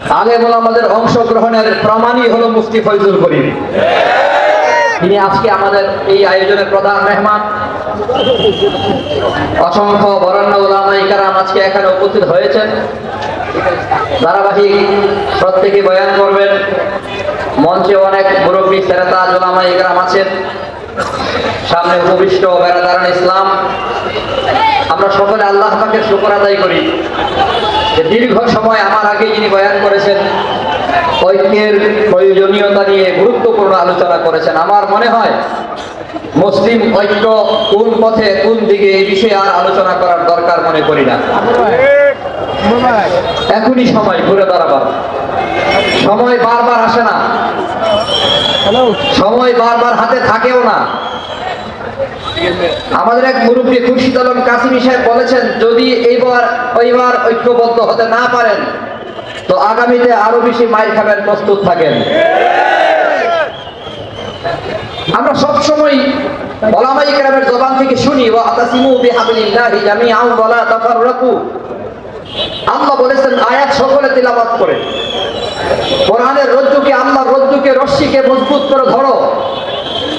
আগে বলে, আমাদের অংশগ্রহণের প্রমাণই হলো মুফতি করিম। তিনি আজকে আমাদের এই আয়োজনের প্রধান মেহমান। অসংখ্য আজকে এখানে উপস্থিত হয়েছেন। ধারাবাহিক প্রত্যেকে বয়ান করবেন। মঞ্চে অনেক মুরব্বী সেরাতা ওলামাই কারাম আছেন। সামনে উপবিষ্ট বেড়াদারান ইসলাম। আমরা সকলে আল্লাহ পাকের শুকর আদায় করি। যে দীর্ঘ সময় আমার আগে যিনি বয়ান করেছেন ঐক্যের প্রয়োজনীয়তা নিয়ে গুরুত্বপূর্ণ আলোচনা করেছেন। আমার মনে হয় মুসলিম ঐক্য কোন পথে কোন দিকে এই বিষয়ে আর আলোচনা করার দরকার মনে করি না। এখনই সময় ঘুরে দাঁড়াবার। সময় বারবার আসে না। সময় বারবার হাতে থাকেও না। আমাদের এক মুরব্বী আলম কাসিমি সাহেব বলেছেন, যদি এইবার ঐক্যবদ্ধ হতে না পারেন, তো আগামীতে আরও বেশি মাইর খাবেন, প্রস্তুত থাকেন। আমরা সব সময় ওলামাই কেরামের জবান থেকে শুনি, ওয়া আতাসিমু বিহাবলিল্লাহি জামিআন ওয়া তাফাররাকু। আল্লাহ বলেছেন, আয়াত সকলে করে। কোরআনের রজ্জুকে, আল্লাহর রজ্জুকে, রশ্মিকে মজবুত করে ধরো।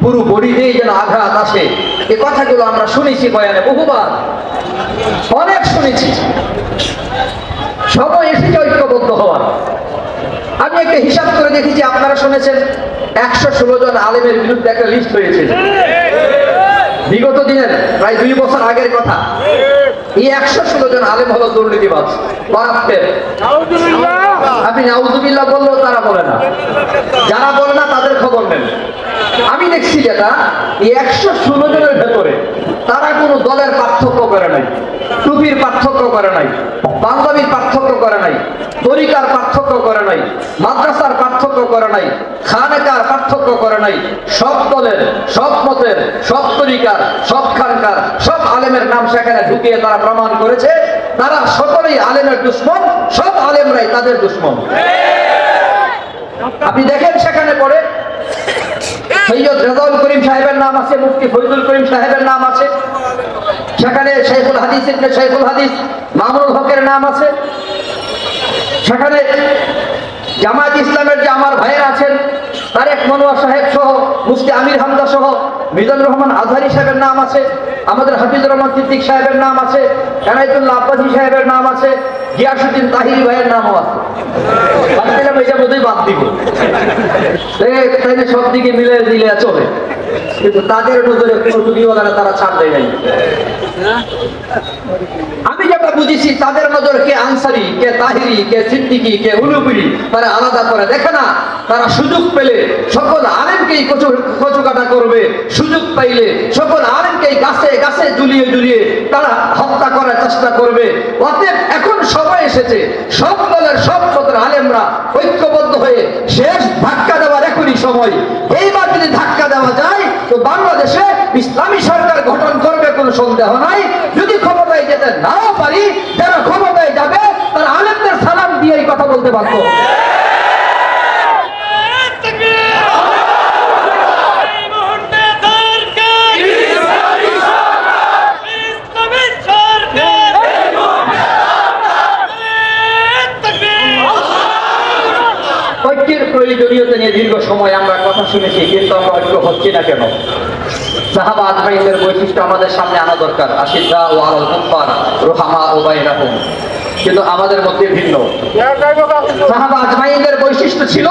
পুরো বডিতেই যেন আঘাত আসে। এ কথাগুলো আমরা শুনেছি বয়ানে বহুবার। অনেক শুনেছি। সময় এসেছে ঐক্যবদ্ধ হওয়ার। আমি একটা হিসাব করে দেখেছি আপনারা শুনেছেন একশো ষোলো জন আলেমের বিরুদ্ধে একটা লিস্ট হয়েছে। বিগত দিনের প্রায় দুই বছর আগের কথা। এই একশো ষোলো জন আলেম হলো দুর্নীতিবাজ করাপ্টের আপনি নাউজুবিল্লাহ বললেও তারা বলে না। যারা বলে না তাদের খবর নেন। আমি দেখছি যেটা, এই একশো ষোলো জনের ভেতরে তারা কোনো দলের পার্থক্য করে নাই, টুপির পার্থক্য করে নাই বান্ধবীর পার্থক্য করে নাই, তরিকার পার্থক্য করে নাই, মাদ্রাসার পার্থক্য করে নাই, খানেকার পার্থক্য করে নাই, সব দলের, সব মতের, সব তরিকার, সব খানকার, সব আলেমের নাম সেখানে ঢুকিয়ে তারা প্রমাণ করেছে, তারা সকলেই আলেমের দুশ্মন, সব আলেমরাই তাদের দুশ্মন। আপনি দেখেন সেখানে পড়ে। সৈয়দ রেজাউল করিম সাহেবের নাম আছে, মুফতি ফরিদুল করিম সাহেবের নাম আছে। সেখানে শেখুল হাদিস ইবনে শেখুল হাদিস, মামুনুল হকের নাম আছে। সেখানে জামায়াত ইসলামের যে আমার ভাইয়ের আছেন তারেক মনোয়ার সাহেব সহ, মুফতি আমির হামদা সহ, মিজানুর রহমান আজহারি সাহেবের নাম আছে, আমাদের হাফিজুর রহমান সিদ্দিক সাহেবের নাম আছে, এনায়তুল্লাহ আব্বাসী সাহেবের নাম আছে, গিয়াসুদ্দিন তাহিরি ভাইয়ের নামও আছে। বাদ দিব। দিকে মিলে চলে। কিন্তু তাদের নজরে কোনো তারা ছাড় দেয় নাই। বুঝেছি, তাদের নজর কে আনসারি, কে তাহিরি, কে সিদ্দিকি, কে উলুপুরি তারা আলাদা করে দেখে না। তারা সুযোগ পেলে সকল আলেমকেই কচু কচু কাটা করবে। সুযোগ পাইলে সকল আলেমকেই গাছে গাছে ঝুলিয়ে ঝুলিয়ে তারা হত্যা করার চেষ্টা করবে। অতএব এখন সময় এসেছে। সব দলের সব পথের আলেমরা ঐক্যবদ্ধ হয়ে শেষ ধাক্কা দেওয়ার এখনই সময়। এইবার যদি ধাক্কা দেওয়া যায়, তো বাংলাদেশে ইসলামী সরকার গঠন করবে কোনো সন্দেহ নাই। যদি ক্ষমতায় যেতে নাও পারি, যারা ক্ষমতায় যাবে, তারা আলেমদের সালাম দিয়েই কথা বলতে পারত এই ঐক্যের প্রয়োজনীয়তা নিয়ে দীর্ঘ সময় আমরা কথা শুনেছি, কিন্তু আমরা ঐক্য হচ্ছি না কেন? সাহাবা আজমাইদের বৈশিষ্ট্য আমাদের সামনে আনা দরকার আশিদা ও আল কুফার রোহামা ও বাইরাহুম। কিন্তু আমাদের মধ্যে ভিন্ন। সাহাবা আজমাইদের বৈশিষ্ট্য ছিল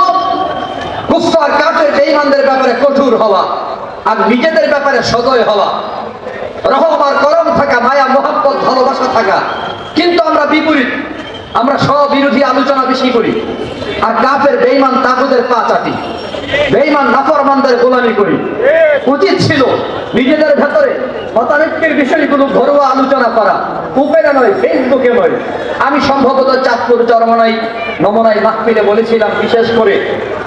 কুফার কাফের বেঈমানদের ব্যাপারে কঠোর হওয়া আর নিজেদের ব্যাপারে সদয় হওয়া। রহম আর করম থাকা, মায়া মোহাম্মত ভালোবাসা থাকা। কিন্তু আমরা বিপরীত। আমরা স্ববিরোধী আলোচনা বেশি করি আর কাফের বেঈমান তাগুদের পা চাটি। বেঈমান নাফরমানদের গোলামি করি। উচিত ছিল নিজেদের ভেতরে মতানৈক্যের বিষয়গুলো ঘরোয়া আলোচনা করা। উপেরা নয়, ফেসবুকে নয়। আমি সম্ভবত চাঁদপুর চরমনাই নমনাই মাহফিলে বলেছিলাম বিশেষ করে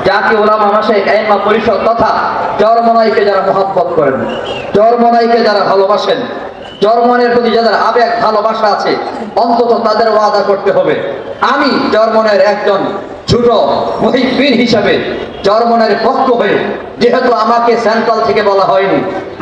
যে জাতি ওলামা মাসাইক আইমা পরিষদ তথা চরমনাইকে যারা মহব্বত করেন, চরমনাইকে যারা ভালোবাসেন। জর্মনের প্রতি যাদের আবেগ, ভালোবাসা আছে, অন্তত তাদের ওয়াদা করতে হবে। আমি জর্মনের একজন ছোট মহিবিন হিসাবে জর্মনের পক্ষ হয়ে, যেহেতু আমাকে সেন্ট্রাল থেকে বলা হয়নি,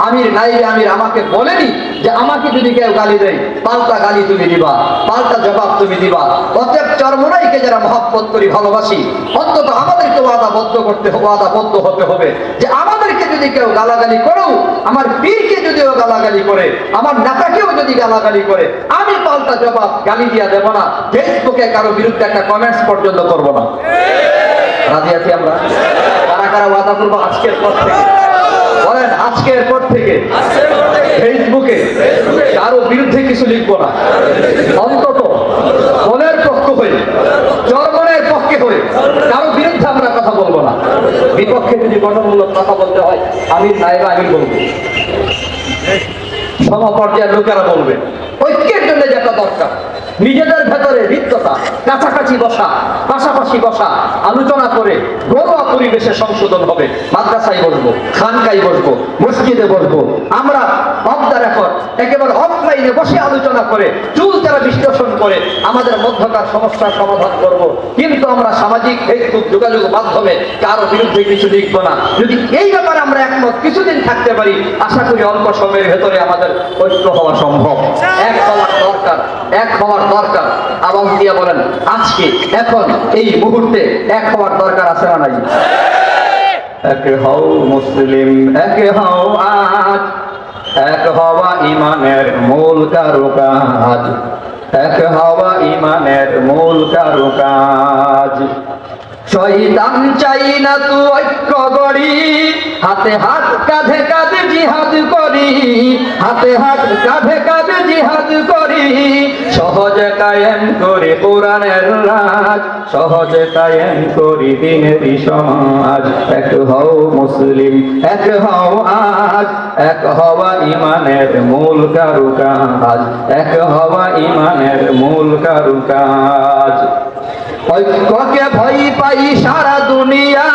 আমির নাইবে আমির আমাকে বলেনি যে আমাকে যদি কেউ গালি দেয়, পাল্টা গালি তুমি দিবা, পাল্টা জবাব তুমি দিবা। অতএব চরমনাইকে যারা মহাব্বত করি, ভালোবাসি, অন্তত আমাদেরকে ওয়াদাবদ্ধ করতে, ওয়াদাবদ্ধ হতে হবে যে আমাদেরকে যদি কেউ গালাগালি করেও আমার পীরকে যদিও গালাগালি করে, আমার নেতাকেও যদি গালাগালি করে, আমি পাল্টা জবাব গালি দিয়া দেব না, ফেসবুকে কারও বিরুদ্ধে একটা কমেন্টস পর্যন্ত করব না। রাজি আছি আমরা? কারা কারা ওয়াদা করব আজকের পর থেকে? বলেন, আজকের পর থেকে ফেসবুকে কারও বিরুদ্ধে কিছু লিখব না। অন্তত দলের পক্ষ হয়ে জনগণের পক্ষে হয়ে কারও বিরুদ্ধে আমরা বিপক্ষে যদি গঠনমূলক কথা বলতে হয় আমি নাইবা আমি বলব। সমপর্যায়ের লোকেরা বলবে, ঐক্যের জন্য যেটা দরকার, নিজেদের ভেতরে রিক্ততা, কাছাকাছি বসা পাশাপাশি বসা আলোচনা করে ঘরোয়া পরিবেশে সংশোধন হবে। মাদ্রাসায় বসবো খানকাই বসবো, মসজিদে বসবো। আমরা অফ রেকর্ড একেবারে অফলাইনে বসে আলোচনা করে, চুল তারা বিশ্লেষণ করে আমাদের মধ্যকার সমস্যার সমাধান করব। কিন্তু আমরা সামাজিক ফেসবুক যোগাযোগ মাধ্যমে কারও বিরুদ্ধে কিছু লিখব না। যদি এই ব্যাপারে আমরা একমত, কিছুদিন থাকতে পারি, আশা করি অল্প সময়ের ভেতরে আমাদের ঐক্য হওয়া সম্ভব। এক হওয়ার দরকার, এক হওয়ার দরকার। আওয়াজ দিয়ে বলেন, আজকে, এখন, এই মুহূর্তে এক হওয়ার দরকার আছে না নাই? এক হও মুসলিম, এক হও আজ, এক হওয়া ইমানের মূল কারুকাজ, এক হওয়া ইমানের মূল কারুকাজ। শয়তান চাই না তু ঐক্য গড়ি। হাতে হাত, কাঁধে কাঁধে জিহাদ করি। হাতে হাত, কাঁধে কাঁধে জিহাদ করি। সহজে কায়েম করি কোরআনের রাজ। সহজে কায়েম করি দিনের সমাজ। এক হও মুসলিম, এক হও আজ। এক হওয়া ইমানের মূল কারুকাজ। এক হওয়া ইমানের মূল কারুকাজ। ঐক্যকে ভয় পাই সারা দুনিয়া,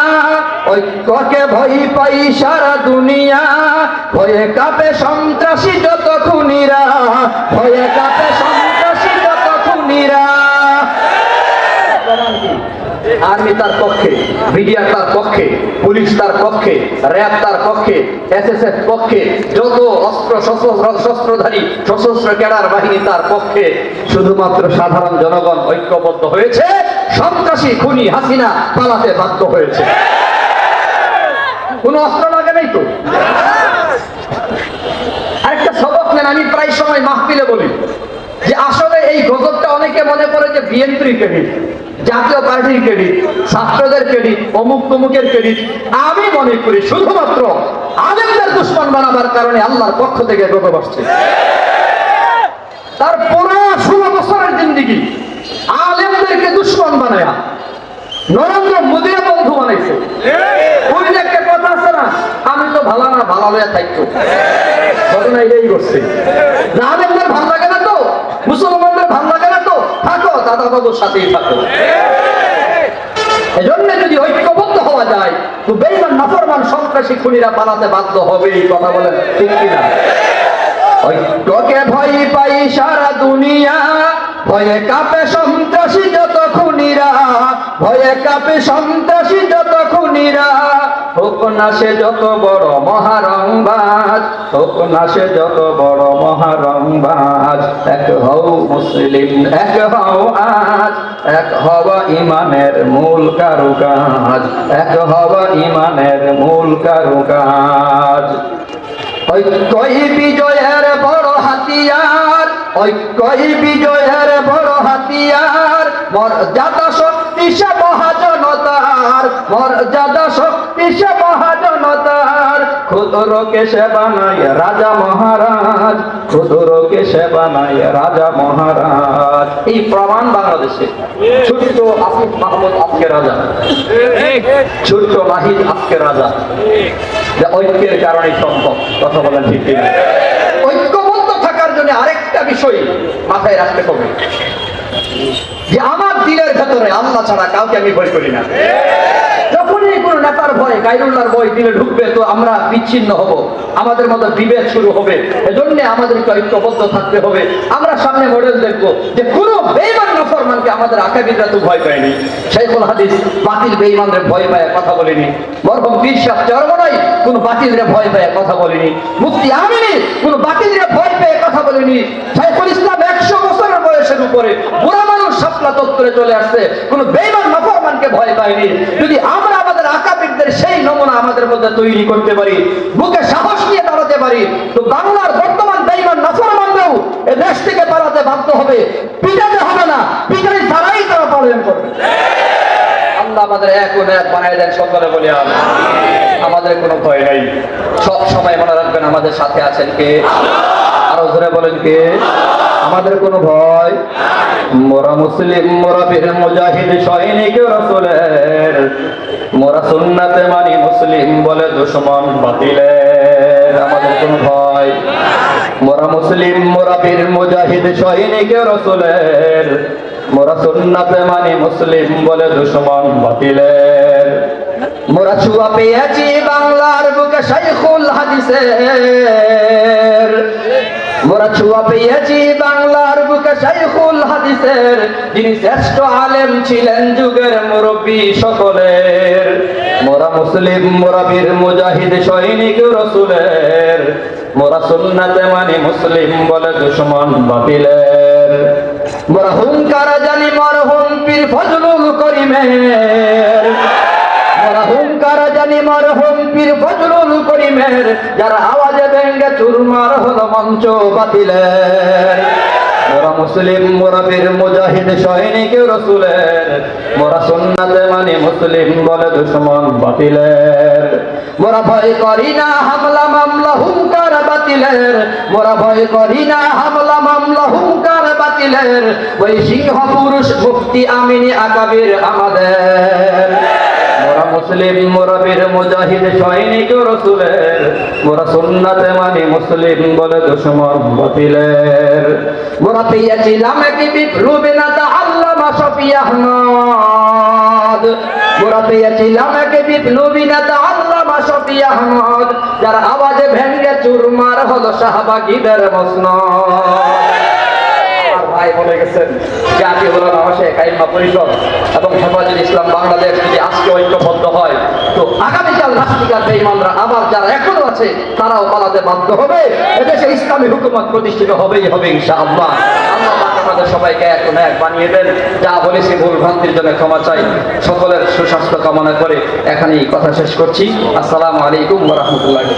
ঐক্যকে ভয় পাই সারা দুনিয়া। ভয়ে কাপে সন্ত্রাসী যত খুনিরা, ভয়ে কাপে সন্ত্রাসী যত খুনিরা। আর্মি তার পক্ষে, মিডিয়া তার পক্ষে, পুলিশ তার পক্ষে, র্যাব তার পক্ষে, এসএসএফ পক্ষে, যত অস্ত্র শস্ত্রধারী সশস্ত্র ক্যাডার বাহিনী তার পক্ষে। শুধুমাত্র সাধারণ জনগণ ঐক্যবদ্ধ হয়েছে। সন্ত্রাসী খুনি হাসিনা পালাতে বাধ্য হয়েছে। কোনো অস্ত্র লাগে নাই তো? আরেকটা সবক নেন, আমি প্রায় সময় মাহফিলে বলি যে আসলে এই গজবটা অনেকে মনে করে যে বিএনপির ক্রেডিট, জাতীয় পার্টির ক্রেডিট, ছাত্রদের ক্রেডিট, অমুক তমুকের ক্রেডিট। আমি মনে করি শুধুমাত্র আলেমদের দুশ্মন বানাবার কারণে আল্লাহর পক্ষ থেকে গজব আসছে। তার পুরো ষোলো বছরের জিন্দিগি আলেমদেরকে দুশ্মন বানায়া। নরেন্দ্র মোদীর বন্ধু বানাইছে। ওই যে একটা কথা আছে না? আমি তো ভালো না, ভালো থাকতো। ঘটনা এটাই করছে লাগে না তো? মুসলমানদের লাগে না তো? থাকো দাদা বাবুর সাথেই থাকো। যদি ঐক্যবদ্ধ হওয়া যায়, তো বেইমান, নাফরমান সন্ত্রাসী খুনিরা পালাতে বাধ্য হবে এই কথা বলেন ঠিক কিনা? ঐক্যকে ভয় পাই সারা দুনিয়া, ভয়ে কাপে সন্ত্রাসী ভয়ে কাপে সন্ত্রাসী যত খুনিরা হোক না সে যত বড় মহারংবাজ, হোক না সে যত বড় মহারংবাজ। এক হও মুসলিম, এক হও আজ। এক হওয়া ইমানের মূল কারুকাজ। এক হওয়া ইমানের মূল কারুকাজ। ঐক্যই বিজয়ের বড় হাতিয়ার। ঐক্যই বিজয়ের বড় হাতিয়ার। মর্যাদা শক্তি সে মহাজনতার, মর্যাদা শক্তি সে মহাজনতার। ক্ষুদ্রকে সে বানায় রাজা মহারাজ, ক্ষুদ্রকে সে বানায় রাজা মহারাজ। এই প্রমাণ বাংলাদেশে। ছোট্ট আসিফ মাহমুদ আজকে রাজা। ছোট্ট মাহিদ আজকে রাজা। যে ঐক্যের কারণে সম্ভব। কথা বলেন ঠিক ঐক্যবদ্ধ থাকার জন্য আরেকটা বিষয় মাথায় রাখতে হবে। যে আমার দিলের ভেতরে আল্লাহ ছাড়া কাউকে আমি ভয় করি না। যখনই নেতার ভয় ভয় দিলে ঢুকবে, তো আমরা বিচ্ছিন্ন হব। আমাদের মধ্যে বিভেদ শুরু হবে। এজন্য আমাদেরকে ঐক্যবদ্ধ থাকতে হবে। আমরা সামনে মডেল দেখব যে কোনো বেইমান নফরমানকে আমাদের আকাবিদরা তো ভয় পায়নি। হাদিস বাতিল বেইমানরে ভয় পায়, কথা বলেনি। মরহম পীর চরমনাই কোনো বাতিলরে ভয় পায়, কথা বলেনি। মুফতি আমিনী বাতিলরে ভয় পেয়ে কথা বলেনি। শাইখুল ইসলাম একশো বছরের বয়সের উপরে বুড়া মানুষ সাপলা তত্ত্বরে চলে আসছে, কোনো বেইমান নফরমানকে ভয় পায়নি। যদি আমরা আমাদের আকাবিদদের সেই নমুনা আমাদের মধ্যে তৈরি করতে পারি, বুকে সাহস নিয়ে দাঁড়াতে পারি, তো বাংলার বর্তমান বেইমান নফরমানরাও এ দেশ থেকে পালাতে বাধ্য হবে। পিটাতে হবে না পিটানি ছাড়াই তারা পালন করবে। আল্লাহ আমাদের এক ও এক বানায় দেন সকলে বলে আমাদের কোনো ভয় নাই। সব সময় মনে রাখবেন, আমাদের সাথে আছেন কে? আরও ধরে বলেন কে? আমাদের কোনো ভয় মোরা মুসলিম, মোরা বীর মুজাহিদ, সৈনিক, রসুলের। মোরা সুন্নাতে মানি মুসলিম বলে দুশ্মন বাতিলের। আমাদের কোনো ভয় মোরা মুসলিম, মোরা বীর মুজাহিদ, সৈনিক, রসুলের। মোরা সুন্নাতে মানি মুসলিম বলে দুশ্মন বাতিলের। মোরা ছুয়া পেয়েছি বাংলার বুকে শাইখুল হাদিসের। মোরা ছুয়া পেয়েছি বাংলার বুকে শাইখুল হাদিসের। যিনি শ্রেষ্ঠ আলেম ছিলেন যুগের মুরব্বী সকলের। মোরা মুসলিম, মোরা বীর, মুজাহিদ, সৈনিক, রসুলের। মোরা সুন্নাতে মানি মুসলিম বলে দুশ্মন বাতিলের। মোরা হুঙ্কার জানি, মরহুম পীর ফজলুল করিমের। মোরা হুঙ্কার জানি মরহুম পীর ফজলুল করিমের, যার আওয়াজে ভেঙ্গে চুরমার হলো মঞ্চ বাতিলের মোরা মুসলিম, মোরা বীর মুজাহিদ, সৈনিক, রসুলের। মোরা সুন্নাতে মানি মুসলিম বলে দুশ্মন বাতিলের। মোরা ভয় করি না হামলা, মামলা, হুঙ্কার, বাতিলের। মোরা ভয় করি না হামলা, মামলা, হুঙ্কার, বাতিলের। ওই সিংহ পুরুষ মুক্তি আমিনী আকাবির আমাদের। মুসলিম মোরা মুজাহিদ সৈনিক রসুলের, মোরা সুন্নাতে মানি মুসলিম বলে দুশ্মন বাতিলের মোরা পেয়েছিলাম কি বিপ্লবী নেতা আল্লামা শফি আহমদ। মোরা পেয়েছিলাম কি বিপ্লবী নেতা আল্লামা শফি আহমদ, যার আওয়াজে ভেঙ্গে চুরমার হলো শাহবাগীদের মসনদ। ভাই বলে গেছেন জাতীয় উলামা মাসে কাইমা পরিষদ। এবং হেফাজুল ইসলাম বাংলাদেশ যদি আজকে ঐক্যবদ্ধ হয়, তো আগামীকাল রাষ্ট্রিকার বেঈমানরা আবার যারা এখনও আছে, তারাও পালাতে বাধ্য হবে। এদেশে ইসলামী হুকুমত প্রতিষ্ঠিত হবেই হবে ইনশাআল্লাহ। আল্লাহ সকলের সুস্বাস্থ্য কামনা করে এখানেই কথা শেষ করছি। আসসালামু আলাইকুম রাহমাতুল্লাহি